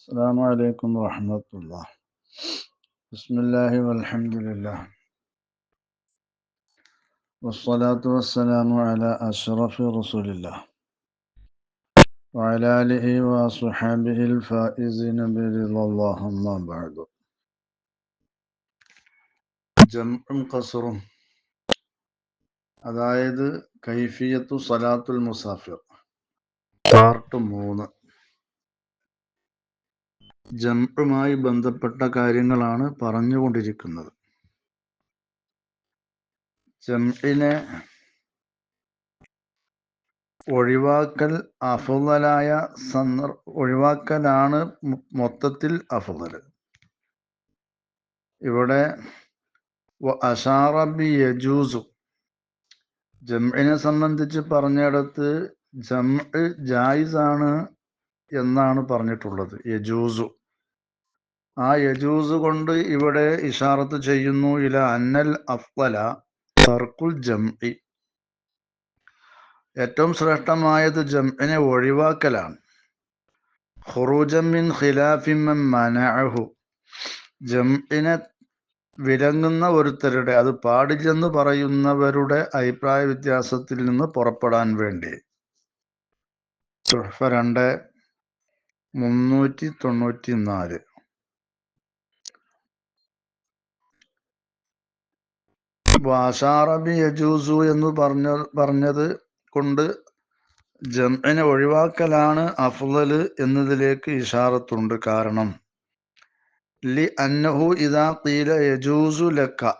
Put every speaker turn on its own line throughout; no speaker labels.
السلام عليكم ورحمة الله بسم الله والحمد لله والصلاة والسلام على أشرف رسول الله وعلى آله وصحبه الفائزين برضا الله أما بعد ജംഉം ഖസറും അതായത് കൈഫിയത്തു സലാത്തുൽ മുസാഫിർ പാർട്ട് മൂന്ന് ജംഉമായി ബന്ധപ്പെട്ട കാര്യങ്ങളാണ് പറഞ്ഞുകൊണ്ടിരിക്കുന്നത്. ജംഇനെ ഒഴിവാക്കൽ അഫുതലായ സന്ദർ ഒഴിവാക്കലാണ് മൊത്തത്തിൽ അഫുതൽ ഇവിടെ വ അഷാറ ബി യജൂസു ജംഇനെ സംബന്ധിച്ച് പറഞ്ഞിടത്ത് ജംഇ ജായിസാണ് എന്നാണ് പറഞ്ഞിട്ടുള്ളത്. യജൂസു. ആ യജൂസ് കൊണ്ട് ഇവിടെ ഇഷാറത്ത് ചെയ്യുന്നു ഇല അന്നൽ അഫ്വല തർക്കുൽ ജംഇ. ഏറ്റവും ശ്രേഷ്ഠമായത് ജംഇനെ ഒഴിവാക്കലാണ്. ഖുറൂജൻ മിൻ ജംഇനെ വിലങ്ങുന്ന ഒരുത്തരുടെ അത് പാടില്ലെന്ന് പറയുന്നവരുടെ അഭിപ്രായ വ്യത്യാസത്തിൽ നിന്ന് പുറപ്പെടാൻ വേണ്ടി. രണ്ട് മുന്നൂറ്റി തൊണ്ണൂറ്റി നാല് വാഷാറബി യജൂസു എന്ന് പറഞ്ഞ പറഞ്ഞത് കൊണ്ട് ജംഇനെ ഒഴിവാക്കലാണ് അഫ്ലല് എന്നതിലേക്ക് ഇഷാറത്തുണ്ട് കാരണം. ലി അന്നഹു ഇതാ തീല യജൂസു ലക്ക.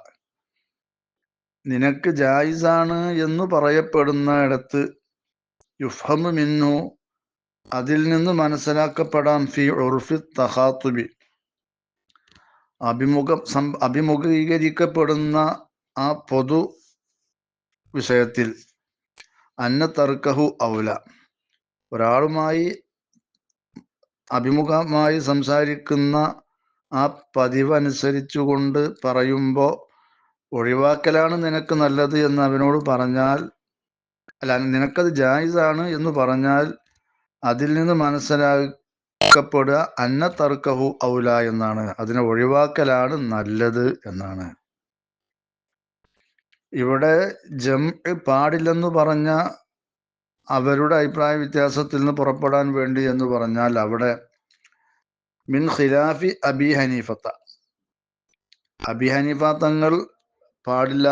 നിനക്ക് ജായിസാണ് എന്ന് പറയപ്പെടുന്ന ഇടത്ത് യുഫ്ഹമു മിന്നു അതിൽ നിന്ന് മനസ്സിലാക്കപ്പെടാം ഫി ഉർഫി തഹാത്തുബി. അഭിമുഖം അഭിമുഖീകരിക്കപ്പെടുന്ന ആ പൊതു വിഷയത്തിൽ അന്ന തർക്കഹു ഔല. ഒരാളുമായി അഭിമുഖമായി സംസാരിക്കുന്ന ആ പതിവ് അനുസരിച്ചുകൊണ്ട് പറയുമ്പോൾ ഒഴിവാക്കലാണ് നിനക്ക് നല്ലത് എന്ന് അവനോട് പറഞ്ഞാൽ അല്ല നിനക്കത് ജായിസാണ് എന്ന് പറഞ്ഞാൽ അതിൽ നിന്ന് മനസ്സിലാക്കപ്പെടുക അന്ന തർക്കഹു ഔല എന്നാണ്. അതിനെ ഒഴിവാക്കലാണ് നല്ലത് എന്നാണ്. ഇവിടെ ജം പാടില്ലെന്ന് പറഞ്ഞ അവരുടെ അഭിപ്രായ വ്യത്യാസത്തിൽ നിന്ന് പുറപ്പെടാൻ വേണ്ടി എന്ന് പറഞ്ഞാൽ അവിടെ മിൻ ഖിലാഫി അബി ഹനീഫത്ത. അബി ഹനീഫ തങ്ങൾ പാടില്ല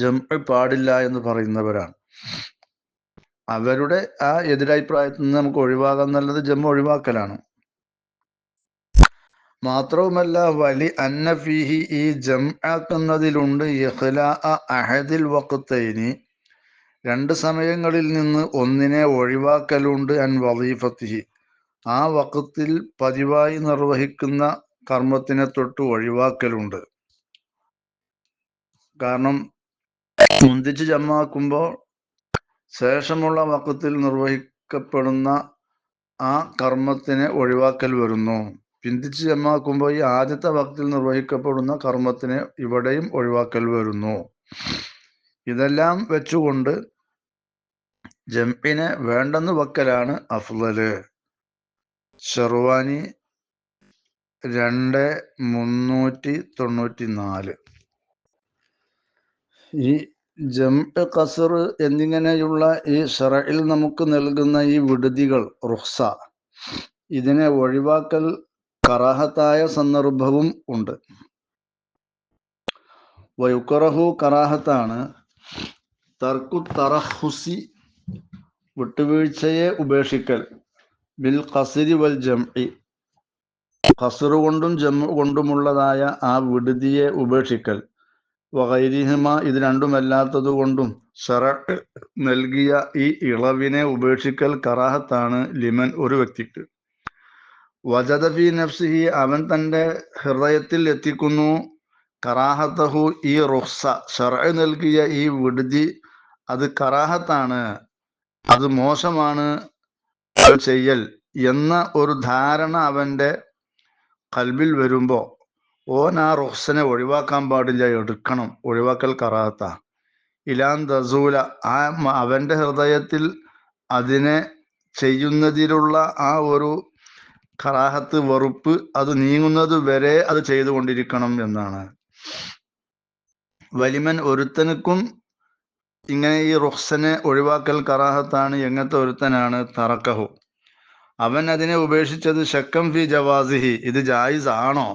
ജം പാടില്ല എന്ന് പറയുന്നവരാണ്. അവരുടെ ആ എതിരഭിപ്രായത്തിൽ നിന്ന് നമുക്ക് ഒഴിവാകാൻ നല്ലത് ജം ഒഴിവാക്കലാണ്. മാത്രവുമല്ല വലി അന്നഫിഹി ഈ ജം ആക്കുന്നതിലുണ്ട് ഇഖ്ലാ അഹദിൽ വഖത്തൈനി രണ്ട് സമയങ്ങളിൽ നിന്ന് ഒന്നിനെ ഒഴിവാക്കലുണ്ട് അൻ വലീഫത്തിഹി ആ വക്കത്തിൽ പതിവായി നിർവഹിക്കുന്ന കർമ്മത്തിനെ തൊട്ട് ഒഴിവാക്കലുണ്ട്. കാരണം മുന്തിച്ച് ജമാക്കുമ്പോൾ ശേഷമുള്ള വക്കത്തിൽ നിർവഹിക്കപ്പെടുന്ന ആ കർമ്മത്തിനെ ഒഴിവാക്കൽ വരുന്നു. പിന്തിച്ച് ചെമ്മാക്കുമ്പോൾ ഈ ആദ്യത്തെ വക്തിൽ നിർവഹിക്കപ്പെടുന്ന കർമ്മത്തിന് ഇവിടെയും ഒഴിവാക്കൽ വരുന്നു. ഇതെല്ലാം വെച്ചുകൊണ്ട് ജംപിനെ വേണ്ടെന്ന് വക്കലാണ് അഫ്ലല് ഷെർവാനി രണ്ട് മുന്നൂറ്റി തൊണ്ണൂറ്റി നാല് ഈ ജംപ് കസർ എന്നിങ്ങനെയുള്ള ഈ ഷറയിൽ നമുക്ക് നൽകുന്ന ഈ വിടുതികൾ റുഹ്സ ഇതിനെ ഒഴിവാക്കൽ കറാഹത്തായ സന്ദർഭവും ഉണ്ട്. വയുക്കറഹു കറാഹത്താണ്. തർക്കു തറഹുസി വിട്ടുവീഴ്ചയെ ഉപേക്ഷിക്കൽ. ബിൽ ഖസിരി വൽ ജംഇ. ഖസറ് കൊണ്ടും ജമ്മു കൊണ്ടുമുള്ളതായ ആ വിടുതിയെ ഉപേക്ഷിക്കൽ. വൈരിഹിമ ഇത് രണ്ടുമല്ലാത്തത് കൊണ്ടും ഷറ നൽകിയ ഈ ഇളവിനെ ഉപേക്ഷിക്കൽ കറാഹത്താണ് ലിമൻ ഒരു വ്യക്തിക്ക്. വജദഫി നഫ്സിഹി അവൻ തന്റെ ഹൃദയത്തിൽ എത്തിക്കുന്നു. കറാഹത്തഹു ഈ റുഹ്സ ഷറ നൽകിയ ഈ വിടുതി അത് കറാഹത്താണ് അത് മോശമാണ് ചെയ്യൽ എന്ന ഒരു ധാരണ അവന്റെ കൽബിൽ വരുമ്പോൾ ഓൻ ആ റുഹ്സനെ ഒഴിവാക്കാൻ പാടില്ല എടുക്കണം ഒഴിവാക്കൽ കറാത്ത ഇലാൻ ദസൂല ആ അവന്റെ ഹൃദയത്തിൽ അതിനെ ചെയ്യുന്നതിലുള്ള ആ ഒരു കറാഹത്ത് വെറുപ്പ് അത് നീങ്ങുന്നത് വരെ അത് ചെയ്തുകൊണ്ടിരിക്കണം എന്നാണ്. വലിമൻ ഒരുത്തനുക്കും ഇങ്ങനെ ഈ റുഹ്സനെ ഒഴിവാക്കൽ കറാഹത്താണ് എങ്ങനത്തെ ഒരുത്തനാണ്? തറക്കഹു. അവൻ അതിനെ ഉപേക്ഷിച്ചത് ശക്കം ഫി ജവാസിഹി ഇത് ജായിസ് ആണോ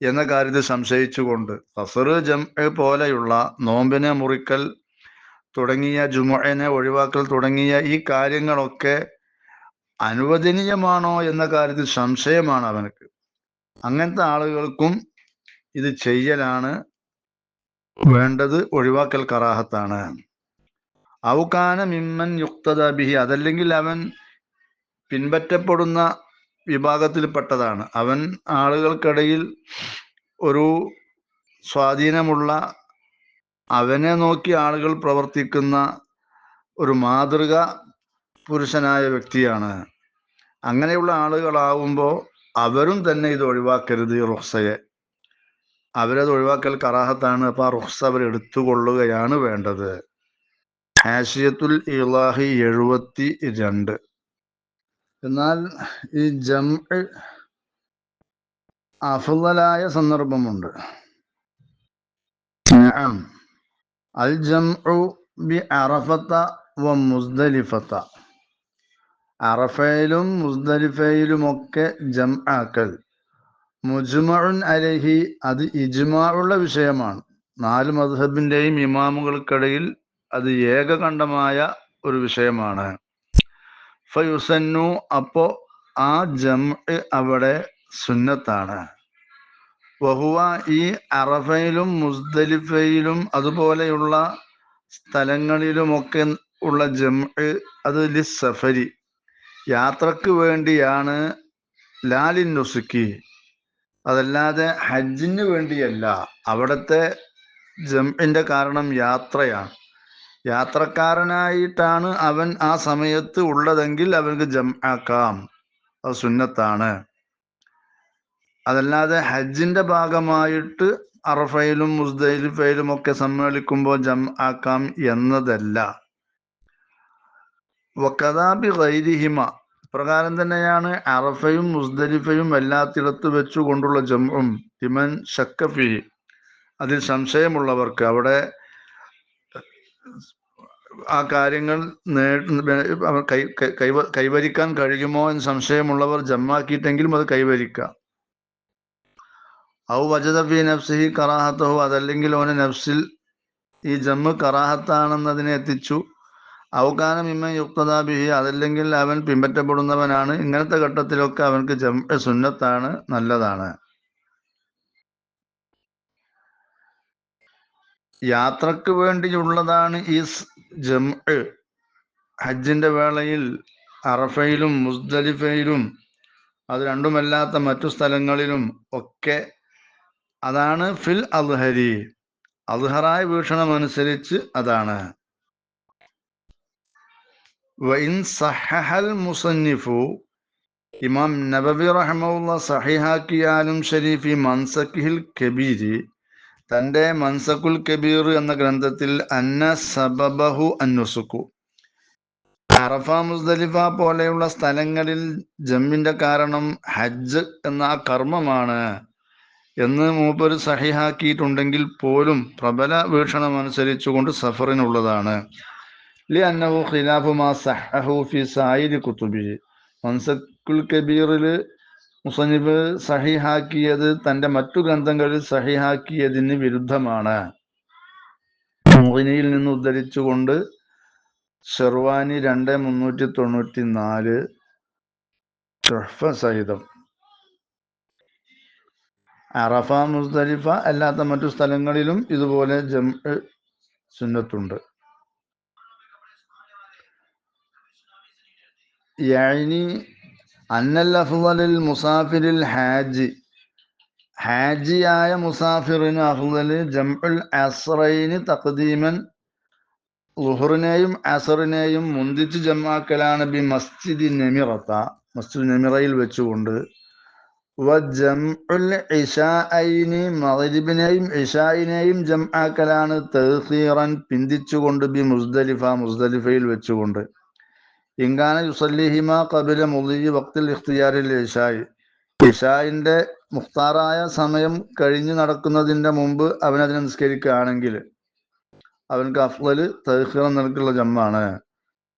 എന്ന കാര്യത്തിൽ സംശയിച്ചുകൊണ്ട്. ഫസറ് ജം പോലെയുള്ള നോമ്പിനെ മുറിക്കൽ തുടങ്ങിയ ജുമുഅനെ ഒഴിവാക്കൽ തുടങ്ങിയ ഈ കാര്യങ്ങളൊക്കെ അനുവദനീയമാണോ എന്ന കാര്യത്തിൽ സംശയമാണ് അവനക്ക്. അങ്ങനത്തെ ആളുകൾക്കും ഇത് ചെയ്യലാണ് വേണ്ടത് ഒഴിവാക്കൽ കറാഹത്താണ്. ഔകാന മിമ്മൻ യുക്തദ ബിഹി അതല്ലെങ്കിൽ അവൻ പിൻപറ്റപ്പെടുന്ന വിഭാഗത്തിൽപ്പെട്ടതാണ്. അവൻ ആളുകൾക്കിടയിൽ ഒരു സ്വാധീനമുള്ള അവനെ നോക്കി ആളുകൾ പ്രവർത്തിക്കുന്ന ഒരു മാതൃക പുരുഷനായ വ്യക്തിയാണ്. അങ്ങനെയുള്ള ആളുകളാവുമ്പോൾ അവരും തന്നെ ഇത് ഒഴിവാക്കരുത് ഈ റുഹ്സയെ. അവരത് ഒഴിവാക്കൽ കറാഹത്താണ്. അപ്പൊ ആ റുഹ്സ അവർ എടുത്തുകൊള്ളുകയാണ് വേണ്ടത്. ഹാഷിയത്തുൽ ഇലാഹി എഴുപത്തി രണ്ട് എന്നാൽ ഈ ജം അഫുലായ സന്ദർഭമുണ്ട്. അൽ ജം ബി അറഫത്ത വ മുസ്ദലിഫത്ത. അറഫയിലും മുസ്ദലിഫയിലുമൊക്കെ ജം ആക്കൽ മുജ്മഉൻ അലഹി അത് ഇജ്മാഉള്ള വിഷയമാണ്. നാല് മദ്ഹബിന്റെയും ഇമാമുകൾക്കിടയിൽ അത് ഏകകണ്ഠമായ ഒരു വിഷയമാണ്. ഫയുസന്നു അപ്പോ ആ ജം അവിടെ സുന്നത്താണ്. വഹുവ ഈ അറഫയിലും മുസ്ദലിഫയിലും അതുപോലെയുള്ള സ്ഥലങ്ങളിലുമൊക്കെ ഉള്ള ജം അത് ലിസഫരി. യാത്രയ്ക്ക് വേണ്ടിയാണ് ലാലിൻ നൊസുക്കി അതല്ലാതെ ഹജ്ജിന് വേണ്ടിയല്ല. അവിടുത്തെ ജംഇന്റെ കാരണം യാത്രയാണ്. യാത്രക്കാരനായിട്ടാണ് അവൻ ആ സമയത്ത് ഉള്ളതെങ്കിൽ അവൻക്ക് ജം ആക്കാം അത് സുന്നത്താണ്. അതല്ലാതെ ഹജ്ജിന്റെ ഭാഗമായിട്ട് അറഫയിലും മുസ്ദലിഫയിലും ഒക്കെ സമ്മേളിക്കുമ്പോൾ ജം ആക്കാം എന്നതല്ല. വക്കതാബി ഗൈരിഹിമ. പ്രകാരം തന്നെയാണ് അറഫയും മുസ്ദലിഫയും എല്ലാത്തിടത്ത് വെച്ചുകൊണ്ടുള്ള ജംഉം തിമൻ ഷക്കഫി അതിൽ സംശയമുള്ളവർക്ക് അവിടെ ആ കാര്യങ്ങൾ കൈ കൈ- കൈവ- കൈവരിക്കാൻ കഴിയുമോ എന്ന് സംശയമുള്ളവർ ജമ്മാക്കിയിട്ടെങ്കിലും അത് കൈവരിക്കാം. ഔ വജദഫി നഫ്സിഹി കറാഹത്തഹു അതല്ലെങ്കിൽ ഓന് നഫ്സിൽ ഈ ജമ്മ് കറാഹത്താണെന്നതിനെ എത്തിച്ചു. ഔകാന ഇമ്മ യുക്തദാ ബിഹി അതല്ലെങ്കിൽ അവൻ പിമ്പറ്റപ്പെടുന്നവനാണ് ഇങ്ങനത്തെ ഘട്ടത്തിലൊക്കെ അവൻക്ക് സുന്നത്താണ് നല്ലതാണ്. യാത്രയ്ക്ക് വേണ്ടിയുള്ളതാണ് ഈ ജം ഹജ്ജിന്റെ വേളയിൽ അറഫയിലും മുസ്ദലിഫയിലും അത് രണ്ടുമല്ലാത്ത മറ്റു സ്ഥലങ്ങളിലും ഒക്കെ അതാണ് ഫിൽ അൽഹരി അൽഹറായ വീക്ഷണം അനുസരിച്ച് അതാണ്. സഹഹൽ മുസന്നിഫു ഇമാം നബബി റഹ്മുള്ള സഹിഹാക്കിയാലും ഷരീഫി മൻസഖിൽ കബീരി. തന്റെ മൻസഖുൽ കബീർ എന്ന ഗ്രന്ഥത്തിൽ അന്ന സബബഹു അന്നുസുക്കു അറഫ മുസ്ദലിഫ പോലെയുള്ള സ്ഥലങ്ങളിൽ ജമ്മിന്റെ കാരണം ഹജ്ജ് എന്ന കർമ്മമാണ് എന്ന് മൂപ്പർ സഹിഹാക്കിയിട്ടുണ്ടെങ്കിൽ പോലും പ്രബല വീക്ഷണം അനുസരിച്ചുകൊണ്ട് സഫറിനുള്ളതാണ്. ലി ഖിലാഫുമാ ഖിലാഫു മാ സഹഹു ഫി സായിരി കുത്തുബി മൻസക്കുൽ കബീറിൽ മുസന്നിഫ് സഹിഹാക്കിയത് തന്റെ മറ്റു ഗ്രന്ഥങ്ങളിൽ സഹിഹാക്കിയതിന് വിരുദ്ധമാണ്. മോഹിനിയിൽ നിന്ന് ഉദ്ധരിച്ചുകൊണ്ട് ഷെർവാനി രണ്ട് മുന്നൂറ്റി തൊണ്ണൂറ്റി നാല് സഹിതം. അറഫ മുസ്തലിഫ അല്ലാത്ത മറ്റു സ്ഥലങ്ങളിലും ഇതുപോലെ ജം സുന്നത്തുണ്ട്. യഅനി അന്നൽ അഫ്ളലിൽ മുസാഫിരിൽ ഹാജി ഹാജിയായ മുസാഫിറിന് അഫ്ളൽ ജംഉൽ അസ്റൈന് തഖദീമൻ ലുഹറിനെയും അസറിനെയും മുന്തിച്ച് ജമാക്കലാണ് ബി മസ്ജിദി നെമിറത്ത മസ്ജിദ് നെമിറയിൽ വെച്ചുകൊണ്ട്. ജംഉൽ ഇഷാഅൈനി മഗ്രിബിനെയും ഇഷായിനെയും ജംആക്കലാണ് തഹ്ഖീറൻ പിന്തിച്ചുകൊണ്ട് ബി മുസ്ദലിഫ മുസ്ദലിഫയിൽ വെച്ചുകൊണ്ട്. ഇങ്കാന യുസല്ലിഹിമ കബില മുലി വക്തിൽ ഇഖ്തിയാരിൽ ഇഷായി. ഇഷായിന്റെ മുഖ്താറായ സമയം കഴിഞ്ഞു നടക്കുന്നതിന്റെ മുമ്പ് അവൻ അതിനെ നിസ്കരിക്കുകയാണെങ്കിൽ അവൻക്ക് അഫ്ലൽ തഹ്ഖീർ നിലക്കുള്ള ജമ്മാണ്.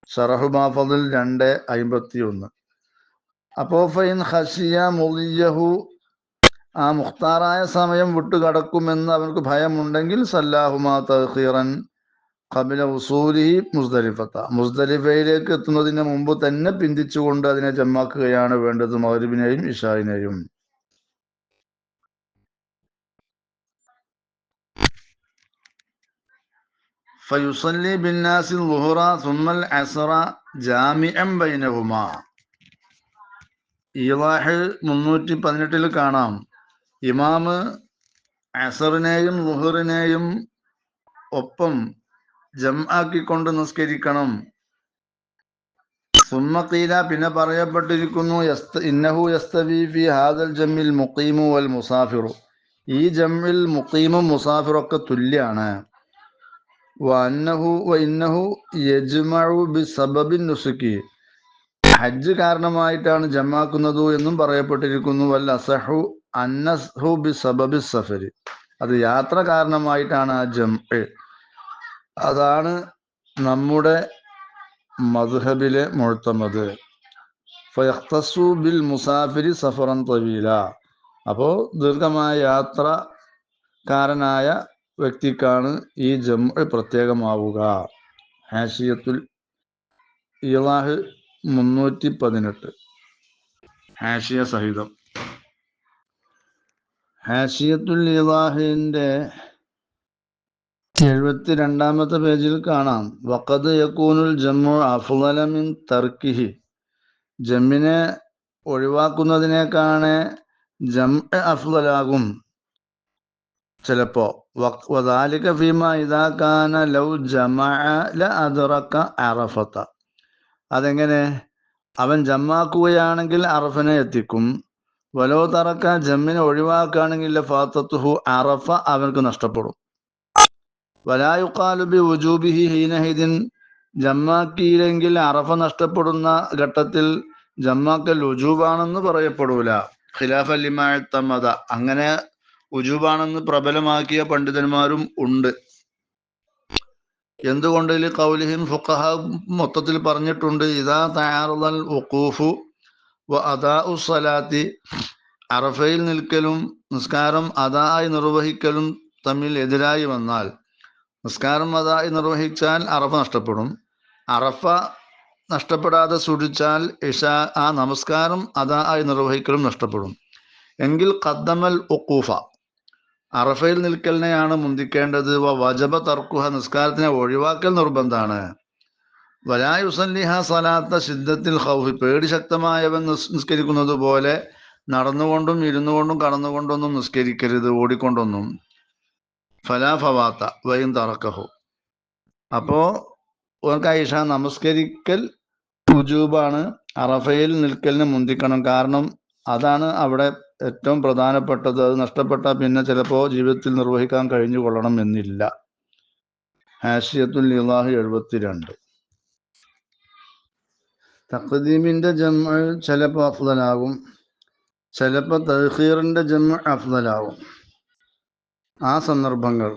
ഷറഹു മാഫദിൽ രണ്ട് അയിമ്പത്തി ഒന്ന് അപ്പോ ഫൈൻ ഹഷിയ മുലിയഹു ആ മുഖ്താറായ സമയം വിട്ടുകടക്കുമെന്ന് അവർക്ക് ഭയമുണ്ടെങ്കിൽ സല്ലാഹുമാ തഹീറൻ കബില ഉസൂലി മുസ്ദലിഫത്ത മുസ്ദലിഫയിലേക്ക് എത്തുന്നതിന് മുമ്പ് തന്നെ പിന്തിച്ചുകൊണ്ട് അതിനെ ജമാക്കുകയാണ് വേണ്ടത് മഹരിബിനെയും ഇഷായിനെയും. ഫയുസല്ലി ബിന്നാസിൽ ലുഹുറ സുമ്മൽ അസറ ജാമിഅം ബൈനഹുമ. ഈവാഹ് മുന്നൂറ്റി പതിനെട്ടിൽ കാണാം. ഇമാമ് അസറിനെയും ലുഹറിനെയും ഒപ്പം ജം ആക്കിക്കൊണ്ട് നിസ്കരിക്കണം സുമ്മക്കീല പിന്നെ പറയപ്പെട്ടിരിക്കുന്നു ഇന്നഹു യസ്തവി ഹാദൽ ജമ്മിൽ മുഖീമു വൽ മുസാഫിറു. ഈ ജമ്മിൽ മുഖീമും ഒക്കെ തുല്യാണ്. ഹജ്ജ് കാരണമായിട്ടാണ് ജമാക്കുന്നത് എന്നും പറയപ്പെട്ടിരിക്കുന്നു. വൽ അസഹു അന്നഹു ബി സബബി സഫരി. അത് യാത്ര കാരണമായിട്ടാണ് ആ ജം അതാണ് നമ്മുടെ മധുഹബിലെ മുഴുത്തമത് ഫയഖ്തസു ബിൽ മുസാഫിരി സഫറൻ തവീല. അപ്പോൾ ദീർഘമായ യാത്രക്കാരനായ വ്യക്തിക്കാണ് ഈ ജം പ്രത്യേകമാവുക. ഹാഷിയത്തുൽ ഇളാഹ് മുന്നൂറ്റി പതിനെട്ട് ഹാഷിയ സഹിതം. ഹാഷിയത്തുൽ ഇലാഹിന്റെ എഴുപത്തി രണ്ടാമത്തെ പേജിൽ കാണാം. വഖദ് യക്കൂനുൽ ജമ്മു അഫുലമിൻ തർക്കിഹി. ജമ്മിനെ ഒഴിവാക്കുന്നതിനേക്കാണ് ജം അഫുലാകും ചിലപ്പോ വദാലിക ഫീമ ഇതാക്കാന കാന ലൗ ജമഅ ല അദ്റക അറഫത. അതെങ്ങനെ? അവൻ ജമ്മാക്കുകയാണെങ്കിൽ അറഫനെ എത്തിക്കും. വലോ തറക്ക ജമ്മിനെ ഒഴിവാക്കുകയാണെങ്കിൽ ഫാത്തത്തുഹു അറഫ അവർക്ക് നഷ്ടപ്പെടും. വലായുക്കാലുബി ഉജൂബിഹി ഹീനഹിദിൻ. ജമ്മാക്കിയില്ലെങ്കിൽ അറഫ നഷ്ടപ്പെടുന്ന ഘട്ടത്തിൽ ജമ്മാക്കൽ ഉജൂബാണെന്ന് പറയപ്പെടൂല. ഖിലാഫ് അലിമാഴത്തമ്മത അങ്ങനെ ഉജൂബാണെന്ന് പ്രബലമാക്കിയ പണ്ഡിതന്മാരും ഉണ്ട്. എന്തുകൊണ്ട് കൗലിഹിം ഫുഖഹ മൊത്തത്തിൽ പറഞ്ഞിട്ടുണ്ട്? ഇതാ തയ്യാറുതൽ വഖൂഫു വ അദാ സലാത്തി. അറഫയിൽ നിൽക്കലും നിസ്കാരം അതായി നിർവഹിക്കലും തമ്മിൽ എതിരായി വന്നാൽ നിസ്കാരം അതായി നിർവഹിച്ചാൽ അറഫ നഷ്ടപ്പെടും. അറഫ നഷ്ടപ്പെടാതെ സൂക്ഷിച്ചാൽ ഇഷ ആ നമസ്കാരം അതായി നിർവഹിക്കലും നഷ്ടപ്പെടും. എങ്കിൽ ഖദ്ദമൽ ഒക്കൂഫ അറഫയിൽ നിൽക്കലിനെയാണ് മുന്തിക്കേണ്ടത്. വജബ തർക്കുഹ നിസ്കാരത്തിനെ ഒഴിവാക്കൽ നിർബന്ധമാണ്. വലായുസല്ലിഹ സലാത്ത സിദ്ധത്തിൽ ഹൗഫി പേടി ശക്തമായവൻ നിസ്കരിക്കുന്നത് പോലെ നടന്നുകൊണ്ടും ഇരുന്നുകൊണ്ടും കടന്നുകൊണ്ടൊന്നും നിസ്കരിക്കരുത് ഓടിക്കൊണ്ടൊന്നും. ഫലാഫവാത്ത വയും തറക്കഹു. അപ്പോ ഈഷ നമസ്കരിക്കൽ രുജൂബാണ് അറഫയിൽ നിൽക്കലിന് മുന്തിക്കണം. കാരണം അതാണ് അവിടെ ഏറ്റവും പ്രധാനപ്പെട്ടത്. അത് നഷ്ടപ്പെട്ടാൽ പിന്നെ ചിലപ്പോൾ ജീവിതത്തിൽ നിർവഹിക്കാൻ കഴിഞ്ഞു കൊള്ളണം എന്നില്ല. ഹാഷിയത്തുൽ ഇലാഹി എഴുപത്തിരണ്ട്. തഖദീമിന്റെ ജമ്മ ചിലപ്പോൾ അഫ്ദലാകും. ചിലപ്പോൾ തഹീറിന്റെ ജമ്മ അഫ്ദലാകും. ആ സന്ദർഭങ്ങൾ.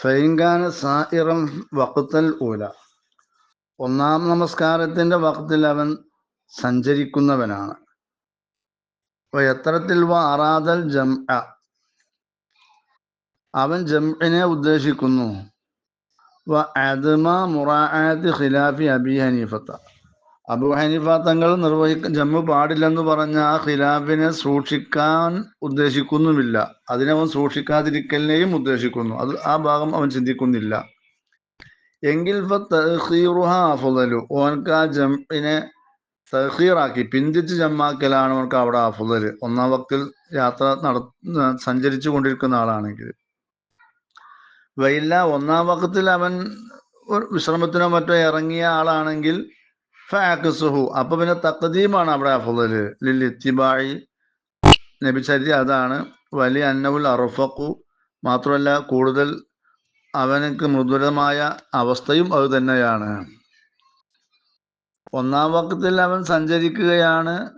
ഫൈങ്കാന സായിറം വഖത്തൽ ഊല. ഒന്നാം നമസ്കാരത്തിന്റെ വഖത്തിൽ അവൻ സഞ്ചരിക്കുന്നവനാണ്. എത്രത്തിൽ വ അറാദൽ ജം അവൻ ജംഇനെ ഉദ്ദേശിക്കുന്നു. വ അദ്മ മുറാഅത്ത് ഖിലാഫി അബി ഹനീഫത്ത. അബു ഹനീഫ തങ്ങൾ നിർവഹിക്ക ജമ്മു പാടില്ലെന്ന് പറഞ്ഞ ആ ഖിലാഫിനെ സൂക്ഷിക്കാൻ ഉദ്ദേശിക്കുന്നുമില്ല. അതിനെ അവൻ സൂക്ഷിക്കാതിരിക്കലിനെയും ഉദ്ദേശിക്കുന്നു. അത് ആ ഭാഗം അവൻ ചിന്തിക്കുന്നില്ല. എങ്കിൽ അഫുദലു. ഓനക്ക് ആ ജംഇനെ തഹീറാക്കി പിന്തിച്ച് ജമ്മാക്കലാണ് അവർക്ക് അവിടെ അഫുദൽ ഒന്നാം വക്തിൽ യാത്ര നട സഞ്ചരിച്ചു കൊണ്ടിരിക്കുന്ന ആളാണെങ്കിൽ. വയില്ല ഒന്നാം വക്കത്തിൽ അവൻ വിശ്രമത്തിനോ മറ്റോ ഇറങ്ങിയ ആളാണെങ്കിൽ ഫാക്കുസുഹു അപ്പൊ പിന്നെ തക്കദീമാണ് അവിടെ അഫുദൽ. ലിത്തിബായി നബിചര്യ അതാണ്. വലിയ അന്നവുൽ അറുഫക്കു മാത്രമല്ല കൂടുതൽ അവനക്ക് മൃദുരമായ അവസ്ഥയും അത് തന്നെയാണ്. ഒന്നാം വക്കത്തിൽ അവൻ സഞ്ചരിക്കുകയാണ്.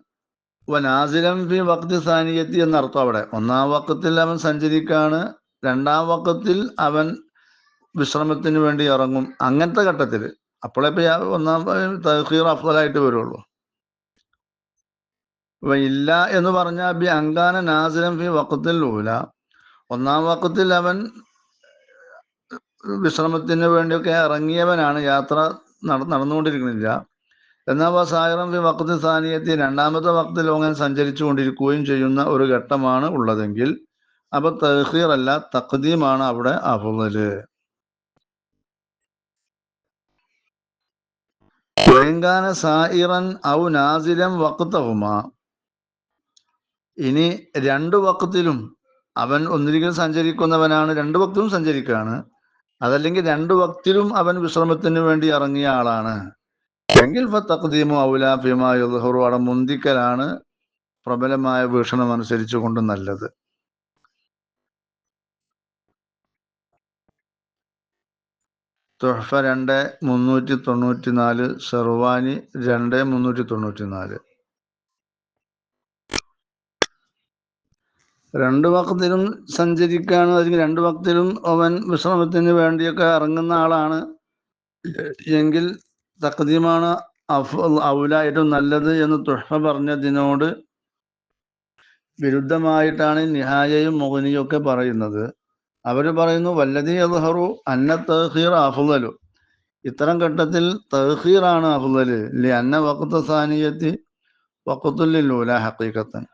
വനാസിലം ഫി വക്തി സാനിയത്തി എന്നർത്ഥം അവിടെ. ഒന്നാം വക്കത്തിൽ അവൻ സഞ്ചരിക്കുകയാണ് രണ്ടാം വക്കത്തിൽ അവൻ വിശ്രമത്തിന് വേണ്ടി ഇറങ്ങും. അങ്ങനത്തെ ഘട്ടത്തിൽ അപ്പോഴേ ഇപ്പൊ ഒന്നാം തഹീർ അഫ്സലായിട്ട് വരുള്ളൂ. ഇല്ല എന്ന് പറഞ്ഞാൽ ബി അങ്കാന നാസിലം ഫി വക്കത്തിൽ ഊല ഒന്നാം വക്കത്തിൽ അവൻ വിശ്രമത്തിന് വേണ്ടിയൊക്കെ ഇറങ്ങിയവനാണ്. യാത്ര നട നടന്നുകൊണ്ടിരിക്കുന്നില്ല. എന്നാൽ സാഹിറം ഫി വക്കത്തിൽ സ്ഥാനീയത്തി രണ്ടാമത്തെ വക്കത്തിൽ അങ്ങനെ സഞ്ചരിച്ചു കൊണ്ടിരിക്കുകയും ചെയ്യുന്ന ഒരു ഘട്ടമാണ് ഉള്ളതെങ്കിൽ അപ്പൊ തഹീർ അല്ല തഖദീമാണ് അവിടെ അഫുദൽ സായിറൻ ഔ നാസിലം ഇനി രണ്ടു വക്കത്തിലും അവൻ ഒന്നിരിക്കൽ സഞ്ചരിക്കുന്നവനാണ് രണ്ടു വക്തിലും സഞ്ചരിക്കുകയാണ്. അതല്ലെങ്കിൽ രണ്ടു വക്തിലും അവൻ വിശ്രമത്തിന് വേണ്ടി ഇറങ്ങിയ ആളാണ്. എങ്കിൽ തഖദീമു ഔല ഫിമാ മുന്തിക്കലാണ് പ്രബലമായ വീക്ഷണം അനുസരിച്ചു കൊണ്ട് നല്ലത്. തുഹഫ രണ്ട് മുന്നൂറ്റി തൊണ്ണൂറ്റി നാല് ഷെർവാനി രണ്ട് മുന്നൂറ്റി തൊണ്ണൂറ്റി നാല് രണ്ട് വക്തിലും സഞ്ചരിക്കാണ് അല്ലെങ്കിൽ രണ്ട് വക്തിലും അവൻ വിശ്രമത്തിന് വേണ്ടിയൊക്കെ ഇറങ്ങുന്ന ആളാണ്. എങ്കിൽ തക്കദീമാണ് അഫ് ഔല ഏറ്റവും നല്ലത് എന്ന് തുഹഫ പറഞ്ഞതിനോട് വിരുദ്ധമായിട്ടാണ് നിഹായയും മുഹനിയും ഒക്കെ പറയുന്നത്. അവർ പറയുന്നു വല്ലതി അദ്ഹറു അന്ന തഹീർ അഫുദലു. ഇത്തരം ഘട്ടത്തിൽ തഹീറാണ് അഫുദൽ. ലി അന്ന വക്കത്ത് സാനിയത്തി വക്കത്തുല്ലൂല ഹക്കീക്കത്തൻ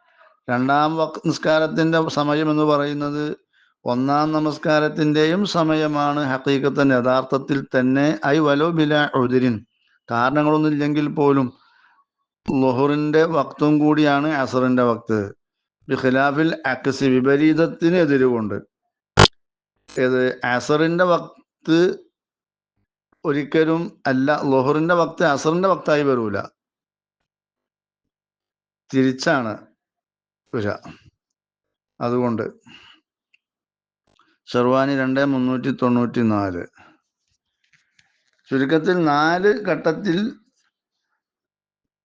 രണ്ടാം വക് നിസ്കാരത്തിന്റെ സമയം എന്ന് പറയുന്നത് ഒന്നാം നമസ്കാരത്തിന്റെയും സമയമാണ് ഹക്കീക്കത്തൻ യഥാർത്ഥത്തിൽ തന്നെ ഐ വലോ ബില ഉദിരിൻ. കാരണങ്ങളൊന്നുമില്ലെങ്കിൽ പോലും ലൊഹറിന്റെ വക്തും കൂടിയാണ് അസറിന്റെ വക്ത് ബിഖിലാഫിൽ അക്സി വിപരീതത്തിന് എതിരുകൊണ്ട്. ഏത്? ആസറിന്റെ വക്ത് ഒരിക്കലും അല്ല ലോഹറിന്റെ വക്ത് അസറിന്റെ വക്തായി വരൂല. തിരിച്ചാണ് വരിക അതുകൊണ്ട് ഷെർവാനി രണ്ട് മുന്നൂറ്റി തൊണ്ണൂറ്റി നാല് ചുരുക്കത്തിൽ നാല് ഘട്ടത്തിൽ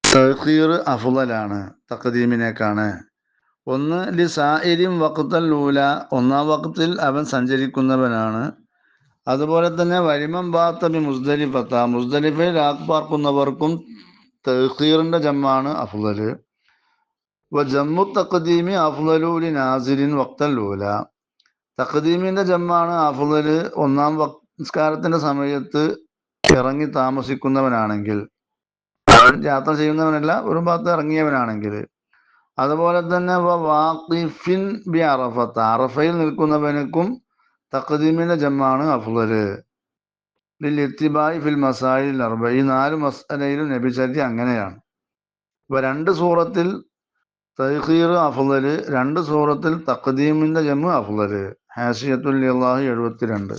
തഹീർ അഫുദലാണ് തക്കദീമിനേക്കാണ് ഒന്ന് ലി സായിരിം വക്തൽ ലൂല. ഒന്നാം വക്കത്തിൽ അവൻ സഞ്ചരിക്കുന്നവനാണ്. അതുപോലെ തന്നെ വരിമം ബാത്തബി മുസ്ദലിഫത്ത. മുസ്ദലിഫയിൽ ആക്പാർക്കുന്നവർക്കും തഹീറിന്റെ ജമ്മാണ് അഫ്ലൽ വ ജമ്മു തഖദീമി അഫ്ലലൂലി നാസിരിൻ വക്തൽ ലൂല. തഖദീമിന്റെ ജമ്മാണ് അഫ്ലൽ ഒന്നാം വസ്കാരത്തിന്റെ സമയത്ത് ഇറങ്ങി താമസിക്കുന്നവനാണെങ്കിൽ. യാത്ര ചെയ്യുന്നവനല്ല ഒരു ഭാഗത്ത് ഇറങ്ങിയവനാണെങ്കിൽ. അതുപോലെ തന്നെ വാഖിഫിൻ ബി അറഫത്ത്. അറഫയിൽ നിൽക്കുന്നവനക്കും തഖദീമിന്റെ ജമ്മാണ് അഫ്ദൽ ലിൽ ഇത്തിബായി ഫിൽ മസായിൽ അർബ. ഈ നാല് മസലയിലും നബിചര്യ അങ്ങനെയാണ്. ഇപ്പൊ രണ്ട് സൂറത്തിൽ തഹീർ അഫ്ദൽ രണ്ട് സൂറത്തിൽ തഖദീമിന്റെ ജമ്മു അഫ്ദൽ ഹാഷിയത്തുൽ അള്ളാഹു എഴുപത്തിരണ്ട്.